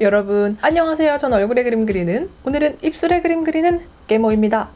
여러분 안녕하세요. 전 얼굴에 그림 그리는 오늘은 입술에 그림 그리는 깨모입니다.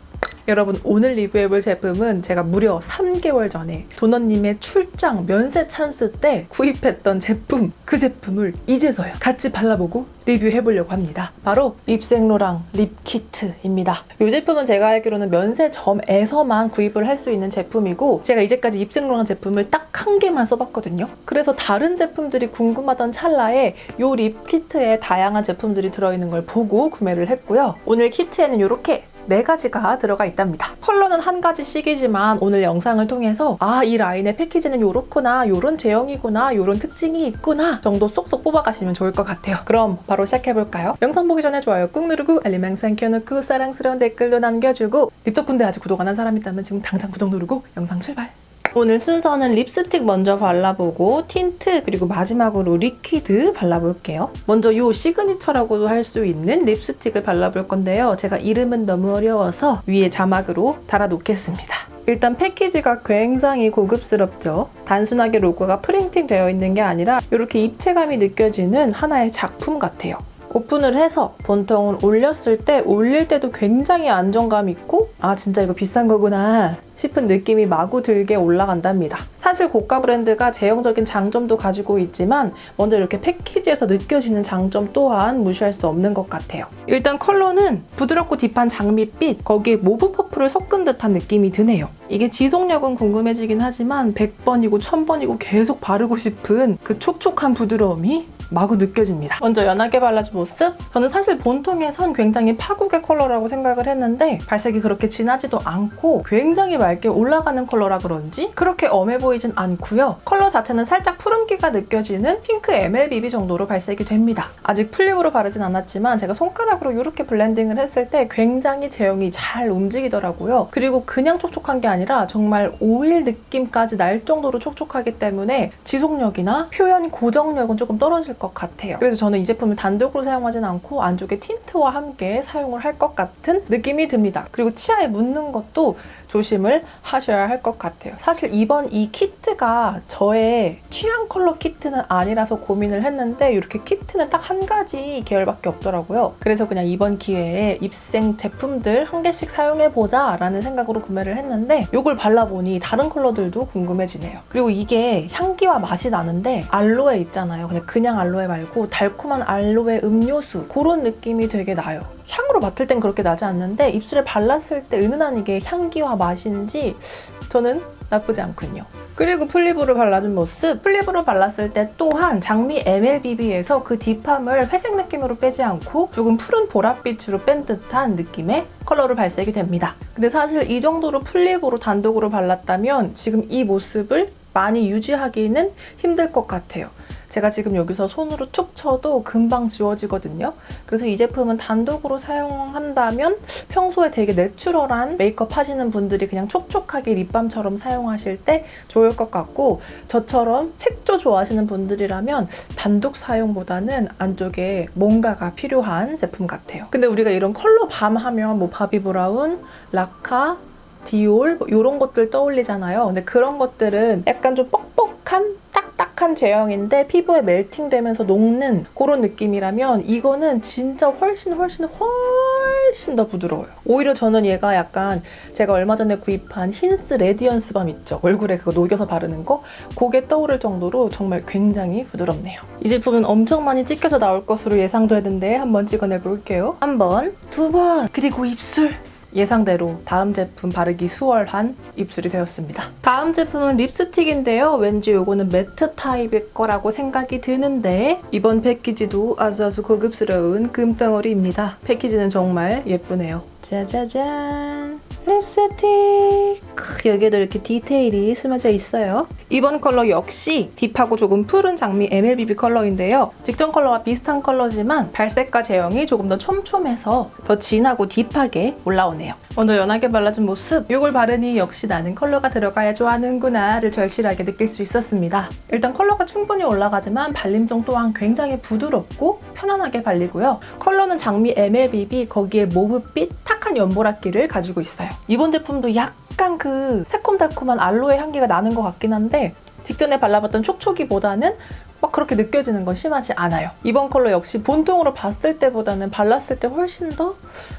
여러분 오늘 리뷰해볼 제품은 제가 무려 3개월 전에 도넛님의 출장 면세 찬스 때 구입했던 제품 그 제품을 이제서야 같이 발라보고 리뷰해보려고 합니다. 바로 립생로랑 립키트입니다. 이 제품은 제가 알기로는 면세점에서만 구입을 할 수 있는 제품이고 제가 이제까지 립생로랑 제품을 딱 한 개만 써봤거든요. 그래서 다른 제품들이 궁금하던 찰나에 이 립키트에 다양한 제품들이 들어있는 걸 보고 구매를 했고요. 오늘 키트에는 이렇게 네 가지가 들어가 있답니다. 컬러는 한 가지씩이지만 오늘 영상을 통해서 아, 이 라인의 패키지는 요렇구나, 요런 제형이구나, 요런 특징이 있구나 정도 쏙쏙 뽑아가시면 좋을 것 같아요. 그럼 바로 시작해볼까요? 영상 보기 전에 좋아요 꾹 누르고 알림 항상 켜놓고 사랑스러운 댓글도 남겨주고 립덕분데 아직 구독 안 한 사람 있다면 지금 당장 구독 누르고 영상 출발! 오늘 순서는 립스틱 먼저 발라보고 틴트 그리고 마지막으로 리퀴드 발라볼게요. 먼저 이 시그니처라고도 할 수 있는 립스틱을 발라볼 건데요. 제가 이름은 너무 어려워서 위에 자막으로 달아놓겠습니다. 일단 패키지가 굉장히 고급스럽죠. 단순하게 로고가 프린팅 되어 있는 게 아니라 이렇게 입체감이 느껴지는 하나의 작품 같아요. 오픈을 해서 본통을 올렸을 때 올릴 때도 굉장히 안정감 있고 아 진짜 이거 비싼 거구나 싶은 느낌이 마구 들게 올라간답니다. 사실 고가 브랜드가 제형적인 장점도 가지고 있지만 먼저 이렇게 패키지에서 느껴지는 장점 또한 무시할 수 없는 것 같아요. 일단 컬러는 부드럽고 딥한 장밋빛 거기에 모브 퍼플을 섞은 듯한 느낌이 드네요. 이게 지속력은 궁금해지긴 하지만 100번이고 1000번이고 계속 바르고 싶은 그 촉촉한 부드러움이 마구 느껴집니다. 먼저 연하게 발라준 모습? 저는 사실 본통에선 굉장히 파국의 컬러라고 생각을 했는데 발색이 그렇게 진하지도 않고 굉장히 맑게 올라가는 컬러라 그런지 그렇게 엄해 보이진 않고요. 컬러 자체는 살짝 푸른기가 느껴지는 핑크 MLBB 정도로 발색이 됩니다. 아직 플립으로 바르진 않았지만 제가 손가락으로 이렇게 블렌딩을 했을 때 굉장히 제형이 잘 움직이더라고요. 그리고 그냥 촉촉한 게 아니라 정말 오일 느낌까지 날 정도로 촉촉하기 때문에 지속력이나 표현 고정력은 조금 떨어질 것 같아요. 그래서 저는 이 제품을 단독으로 사용하진 않고 안쪽에 틴트와 함께 사용을 할 것 같은 느낌이 듭니다. 그리고 치아에 묻는 것도 조심을 하셔야 할 것 같아요. 사실 이번 이 키트가 저의 취향 컬러 키트는 아니라서 고민을 했는데 이렇게 키트는 딱 한 가지 계열밖에 없더라고요. 그래서 그냥 이번 기회에 입생 제품들 한 개씩 사용해보자 라는 생각으로 구매를 했는데 이걸 발라보니 다른 컬러들도 궁금해지네요. 그리고 이게 향기와 맛이 나는데 알로에 있잖아요. 그냥 알로에 말고 달콤한 알로에 음료수 그런 느낌이 되게 나요. 향으로 맡을 땐 그렇게 나지 않는데 입술에 발랐을 때 은은한 이게 향기와 맛인지 저는 나쁘지 않군요. 그리고 플립으로 발라준 모습. 플립으로 발랐을 때 또한 장미 MLBB에서 그 딥함을 회색 느낌으로 빼지 않고 조금 푸른 보랏빛으로 뺀 듯한 느낌의 컬러로 발색이 됩니다. 근데 사실 이 정도로 플립으로 단독으로 발랐다면 지금 이 모습을 많이 유지하기는 힘들 것 같아요. 제가 지금 여기서 손으로 툭 쳐도 금방 지워지거든요. 그래서 이 제품은 단독으로 사용한다면 평소에 되게 내추럴한 메이크업 하시는 분들이 그냥 촉촉하게 립밤처럼 사용하실 때 좋을 것 같고 저처럼 색조 좋아하시는 분들이라면 단독 사용보다는 안쪽에 뭔가가 필요한 제품 같아요. 근데 우리가 이런 컬러 밤 하면 뭐 바비 브라운, 라카, 디올 뭐 이런 것들 떠올리잖아요. 근데 그런 것들은 약간 좀 뻑뻑한 딱딱한 제형인데 피부에 멜팅되면서 녹는 그런 느낌이라면 이거는 진짜 훨씬 훨씬 훨씬 더 부드러워요. 오히려 저는 얘가 약간 제가 얼마 전에 구입한 힌스 레디언스 밤 있죠. 얼굴에 그거 녹여서 바르는 거 그게 떠오를 정도로 정말 굉장히 부드럽네요. 이 제품은 엄청 많이 찍혀서 나올 것으로 예상되는데 한번 찍어내 볼게요. 한 번, 두 번, 그리고 입술 예상대로 다음 제품 바르기 수월한 입술이 되었습니다. 다음 제품은 립스틱인데요. 왠지 이거는 매트 타입일 거라고 생각이 드는데 이번 패키지도 아주 아주 고급스러운 금덩어리입니다. 패키지는 정말 예쁘네요. 짜자잔 립스틱 크, 여기에도 이렇게 디테일이 숨어져 있어요. 이번 컬러 역시 딥하고 조금 푸른 장미 MLBB 컬러인데요. 직전 컬러와 비슷한 컬러지만 발색과 제형이 조금 더 촘촘해서 더 진하고 딥하게 올라오네요. 먼저 연하게 발라준 모습 이걸 바르니 역시 나는 컬러가 들어가야 좋아하는구나를 절실하게 느낄 수 있었습니다. 일단 컬러가 충분히 올라가지만 발림성 또한 굉장히 부드럽고 편안하게 발리고요. 컬러는 장미 MLBB 거기에 모브빛 탁한 연보라기를 가지고 있어요. 이번 제품도 약 간 그 새콤달콤한 알로에 향기가 나는 것 같긴 한데 직전에 발라봤던 촉촉이보다는 막 그렇게 느껴지는 건 심하지 않아요. 이번 컬러 역시 본통으로 봤을 때보다는 발랐을 때 훨씬 더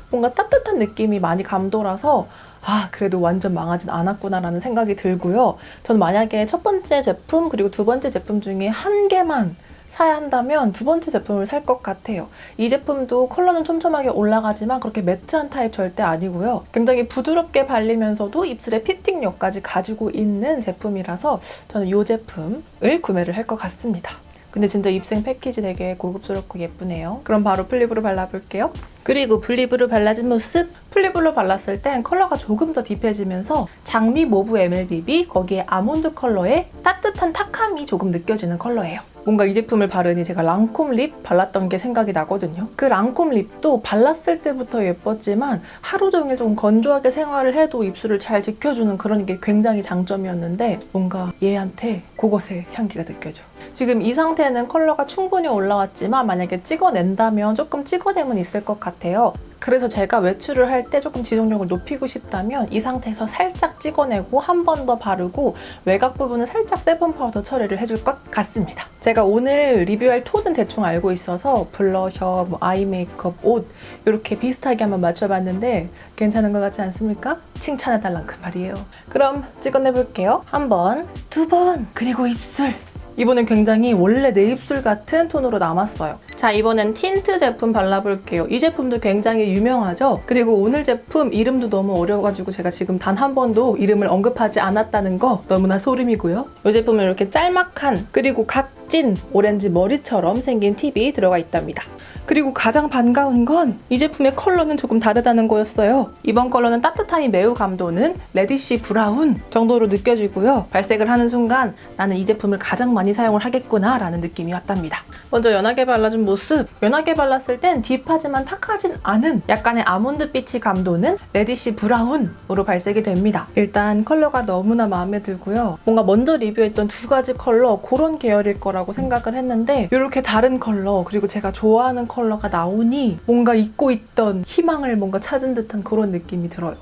뭔가 따뜻한 느낌이 많이 감돌아서 아, 그래도 완전 망하진 않았구나라는 생각이 들고요. 전 만약에 첫 번째 제품 그리고 두 번째 제품 중에 한 개만 사야 한다면 두 번째 제품을 살 것 같아요. 이 제품도 컬러는 촘촘하게 올라가지만 그렇게 매트한 타입 절대 아니고요. 굉장히 부드럽게 발리면서도 입술의 피팅력까지 가지고 있는 제품이라서 저는 이 제품을 구매를 할 것 같습니다. 근데 진짜 입생 패키지 되게 고급스럽고 예쁘네요. 그럼 바로 플립으로 발라볼게요. 그리고 플립으로 발라진 모습 플립으로 발랐을 땐 컬러가 조금 더 딥해지면서 장미 모브 MLBB 거기에 아몬드 컬러의 따뜻한 탁함이 조금 느껴지는 컬러예요. 뭔가 이 제품을 바르니 제가 랑콤 립 발랐던 게 생각이 나거든요. 그 랑콤 립도 발랐을 때부터 예뻤지만 하루 종일 좀 건조하게 생활을 해도 입술을 잘 지켜주는 그런 게 굉장히 장점이었는데 뭔가 얘한테 그것의 향기가 느껴져. 지금 이 상태는 컬러가 충분히 올라왔지만 만약에 찍어낸다면 조금 찍어냄은 있을 것 같아요. 그래서 제가 외출을 할 때 조금 지속력을 높이고 싶다면 이 상태에서 살짝 찍어내고 한 번 더 바르고 외곽 부분은 살짝 세븐 파우더 처리를 해줄 것 같습니다. 제가 오늘 리뷰할 톤은 대충 알고 있어서 블러셔, 뭐 아이 메이크업, 옷 이렇게 비슷하게 한번 맞춰봤는데 괜찮은 것 같지 않습니까? 칭찬해달란 그 말이에요. 그럼 찍어내볼게요. 한 번, 두 번, 그리고 입술. 이번엔 굉장히 원래 내 입술 같은 톤으로 남았어요. 자, 이번엔 틴트 제품 발라볼게요. 이 제품도 굉장히 유명하죠? 그리고 오늘 제품 이름도 너무 어려워가지고 제가 지금 단 한 번도 이름을 언급하지 않았다는 거 너무나 소름이고요. 이 제품은 이렇게 짤막한 그리고 각진 오렌지 머리처럼 생긴 팁이 들어가 있답니다. 그리고 가장 반가운 건 이 제품의 컬러는 조금 다르다는 거였어요. 이번 컬러는 따뜻함이 매우 감도는 레디쉬 브라운 정도로 느껴지고요. 발색을 하는 순간 나는 이 제품을 가장 많이 사용을 하겠구나 라는 느낌이 왔답니다. 먼저 연하게 발라준 모습. 연하게 발랐을 땐 딥하지만 탁하진 않은 약간의 아몬드빛이 감도는 레디쉬 브라운으로 발색이 됩니다. 일단 컬러가 너무나 마음에 들고요. 뭔가 먼저 리뷰했던 두 가지 컬러 그런 계열일 거라 고 생각을 했는데 이렇게 다른 컬러 그리고 제가 좋아하는 컬러가 나오니 뭔가 잊고 있던 희망을 뭔가 찾은 듯한 그런 느낌이 들어요.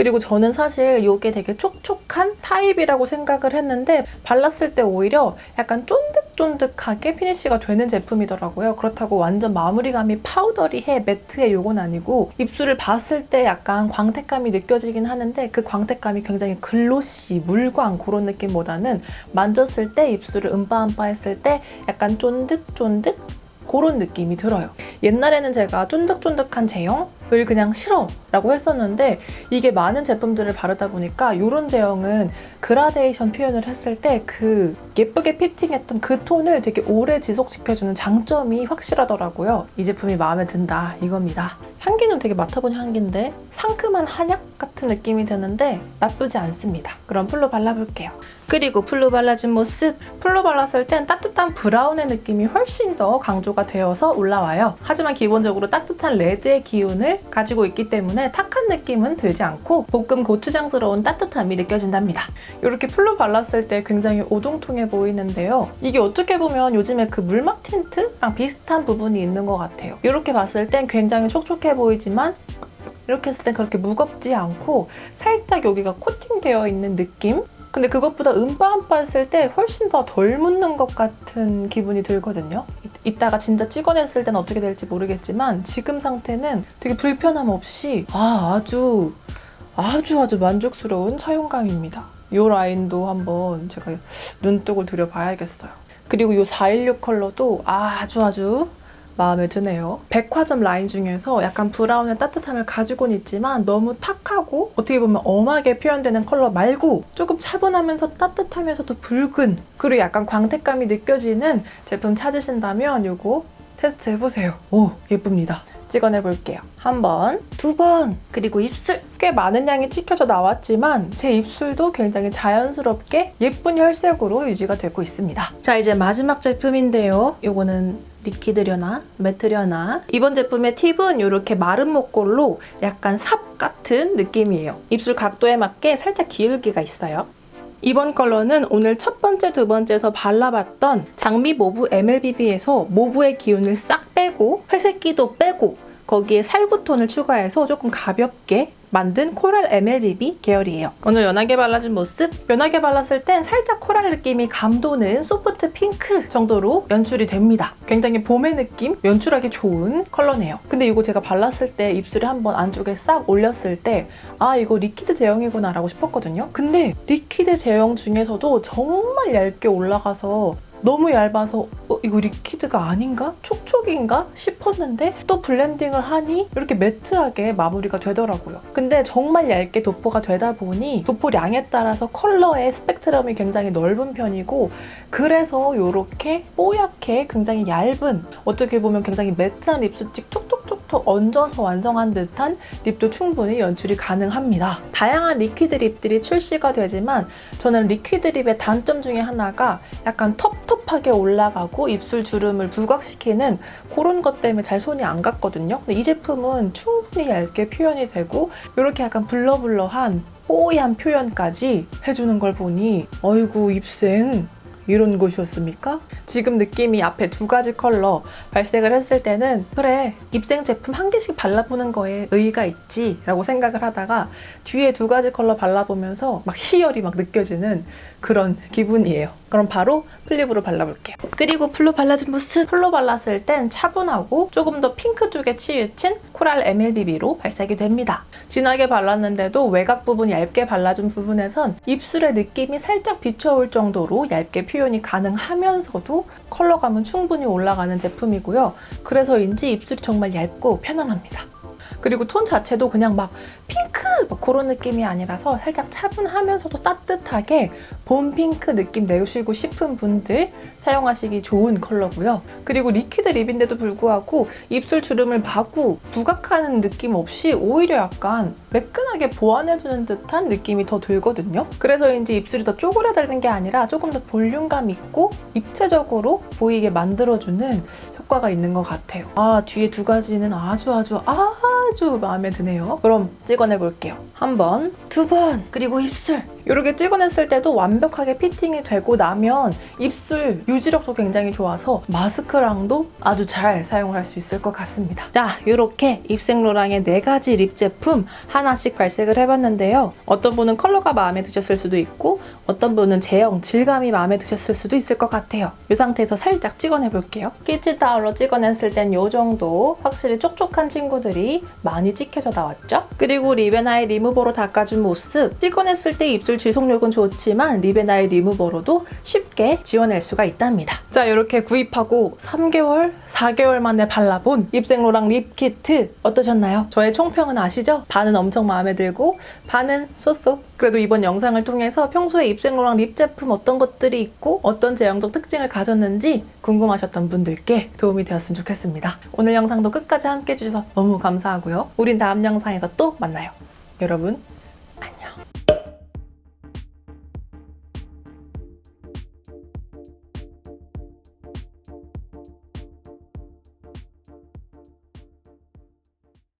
그리고 저는 사실 이게 되게 촉촉한 타입이라고 생각을 했는데 발랐을 때 오히려 약간 쫀득쫀득하게 피니쉬가 되는 제품이더라고요. 그렇다고 완전 마무리감이 파우더리해 매트해 요건 아니고 입술을 봤을 때 약간 광택감이 느껴지긴 하는데 그 광택감이 굉장히 글로시, 물광 그런 느낌보다는 만졌을 때 입술을 음빠음빠 했을 때 약간 쫀득쫀득 그런 느낌이 들어요. 옛날에는 제가 쫀득쫀득한 제형을 그냥 싫어 라고 했었는데 이게 많은 제품들을 바르다 보니까 이런 제형은 그라데이션 표현을 했을 때 그 예쁘게 피팅했던 그 톤을 되게 오래 지속시켜주는 장점이 확실하더라고요. 이 제품이 마음에 든다 이겁니다. 향기는 되게 맡아본 향기인데 상큼한 한약 같은 느낌이 드는데 나쁘지 않습니다. 그럼 풀로 발라볼게요. 그리고 풀로 발라준 모습. 풀로 발랐을 땐 따뜻한 브라운의 느낌이 훨씬 더 강조가 되어서 올라와요. 하지만 기본적으로 따뜻한 레드의 기운을 가지고 있기 때문에 탁한 느낌은 들지 않고 볶음 고추장스러운 따뜻함이 느껴진답니다. 이렇게 풀로 발랐을 때 굉장히 오동통해 보이는데요. 이게 어떻게 보면 요즘에 그 물막 틴트랑 비슷한 부분이 있는 것 같아요. 이렇게 봤을 땐 굉장히 촉촉해 보이지만 이렇게 했을 땐 그렇게 무겁지 않고 살짝 여기가 코팅되어 있는 느낌? 근데 그것보다 음빠음빠 했을 때 훨씬 더 덜 묻는 것 같은 기분이 들거든요. 이- 이따가 진짜 찍어냈을 때는 어떻게 될지 모르겠지만 지금 상태는 되게 불편함 없이 아, 아주 아주 아주 만족스러운 사용감입니다. 이 라인도 한번 제가 눈독을 들여봐야겠어요. 그리고 이 416 컬러도 아주 아주 마음에 드네요. 백화점 라인 중에서 약간 브라운의 따뜻함을 가지고는 있지만 너무 탁하고 어떻게 보면 엄하게 표현되는 컬러 말고 조금 차분하면서 따뜻하면서도 붉은 그리고 약간 광택감이 느껴지는 제품 찾으신다면 이거 테스트 해보세요. 오 예쁩니다. 찍어내 볼게요. 한 번, 두 번, 그리고 입술. 꽤 많은 양이 찍혀져 나왔지만 제 입술도 굉장히 자연스럽게 예쁜 혈색으로 유지가 되고 있습니다. 자, 이제 마지막 제품인데요. 요거는 리퀴드려나 매트려나 이번 제품의 팁은 이렇게 마른 목골로 약간 삽 같은 느낌이에요. 입술 각도에 맞게 살짝 기울기가 있어요. 이번 컬러는 오늘 첫 번째, 두 번째에서 발라봤던 장미 모브 MLBB에서 모브의 기운을 싹 빼고 회색기도 빼고 거기에 살구톤을 추가해서 조금 가볍게 만든 코랄 MLBB 계열이에요. 오늘 연하게 발라준 모습, 연하게 발랐을 땐 살짝 코랄 느낌이 감도는 소프트 핑크 정도로 연출이 됩니다. 굉장히 봄의 느낌, 연출하기 좋은 컬러네요. 근데 이거 제가 발랐을 때 입술에 한번 안쪽에 싹 올렸을 때 아 이거 리퀴드 제형이구나 라고 싶었거든요. 근데 리퀴드 제형 중에서도 정말 얇게 올라가서 너무 얇아서 어, 이거 리퀴드가 아닌가? 촉촉인가? 싶었는데 또 블렌딩을 하니 이렇게 매트하게 마무리가 되더라고요. 근데 정말 얇게 도포가 되다 보니 도포량에 따라서 컬러의 스펙트럼이 굉장히 넓은 편이고 그래서 이렇게 뽀얗게 굉장히 얇은 어떻게 보면 굉장히 매트한 립스틱 톡톡 톡톡 얹어서 완성한 듯한 립도 충분히 연출이 가능합니다. 다양한 리퀴드 립들이 출시가 되지만 저는 리퀴드 립의 단점 중에 하나가 약간 텁텁하게 올라가고 입술 주름을 부각시키는 그런 것 때문에 잘 손이 안 갔거든요. 근데 이 제품은 충분히 얇게 표현이 되고 이렇게 약간 블러블러한 뽀얀 표현까지 해주는 걸 보니 어이구 입생 이런 곳이었습니까? 지금 느낌이 앞에 두 가지 컬러 발색을 했을 때는 그래 입생 제품 한 개씩 발라보는 거에 의의가 있지 라고 생각을 하다가 뒤에 두 가지 컬러 발라보면서 막 희열이 막 느껴지는 그런 기분이에요 그럼 바로 플립으로 발라볼게요 그리고 플로 발라준 모습 플로 발랐을 땐 차분하고 조금 더 핑크 쪽에 치우친 코랄 MLBB로 발색이 됩니다 진하게 발랐는데도 외곽 부분 얇게 발라준 부분에선 입술의 느낌이 살짝 비춰올 정도로 얇게 표현이 가능하면서도 컬러감은 충분히 올라가는 제품이고요. 그래서인지 입술이 정말 얇고 편안합니다. 그리고 톤 자체도 그냥 막 핑크 막 그런 느낌이 아니라서 살짝 차분하면서도 따뜻하게 봄 핑크 느낌 내시고 싶은 분들 사용하시기 좋은 컬러고요. 그리고 리퀴드 립인데도 불구하고 입술 주름을 마구 부각하는 느낌 없이 오히려 약간 매끈하게 보완해주는 듯한 느낌이 더 들거든요. 그래서인지 입술이 더 쪼그라드는 게 아니라 조금 더 볼륨감 있고 입체적으로 보이게 만들어주는 효과가 있는 것 같아요. 아 뒤에 두 가지는 아주 아주 아주 마음에 드네요. 그럼 찍어내 볼게요. 한 번, 두 번, 그리고 입술. 이렇게 찍어냈을 때도 완벽하게 피팅이 되고 나면 입술 유지력도 굉장히 좋아서 마스크랑도 아주 잘 사용을 할 수 있을 것 같습니다. 자, 이렇게 입생로랑의 네 가지 립 제품 하나씩 발색을 해봤는데요. 어떤 분은 컬러가 마음에 드셨을 수도 있고 어떤 분은 제형, 질감이 마음에 드셨을 수도 있을 것 같아요. 이 상태에서 살짝 찍어내 볼게요. 키치 타올로 찍어냈을 땐 이 정도 확실히 촉촉한 친구들이 많이 찍혀져 나왔죠? 그리고 립앤아이 리무 버로 닦아준 모습 찍어냈을 때 입술 지속력은 좋지만 립앤아이 리무버로도 쉽게 지워낼 수가 있답니다. 자 이렇게 구입하고 3개월, 4개월 만에 발라본 입생로랑 립 키트 어떠셨나요? 저의 총평은 아시죠? 반은 엄청 마음에 들고 반은 쏘쏘 그래도 이번 영상을 통해서 평소에 입생로랑 립 제품 어떤 것들이 있고 어떤 제형적 특징을 가졌는지 궁금하셨던 분들께 도움이 되었으면 좋겠습니다. 오늘 영상도 끝까지 함께 해주셔서 너무 감사하고요. 우린 다음 영상에서 또 만나요. 여러분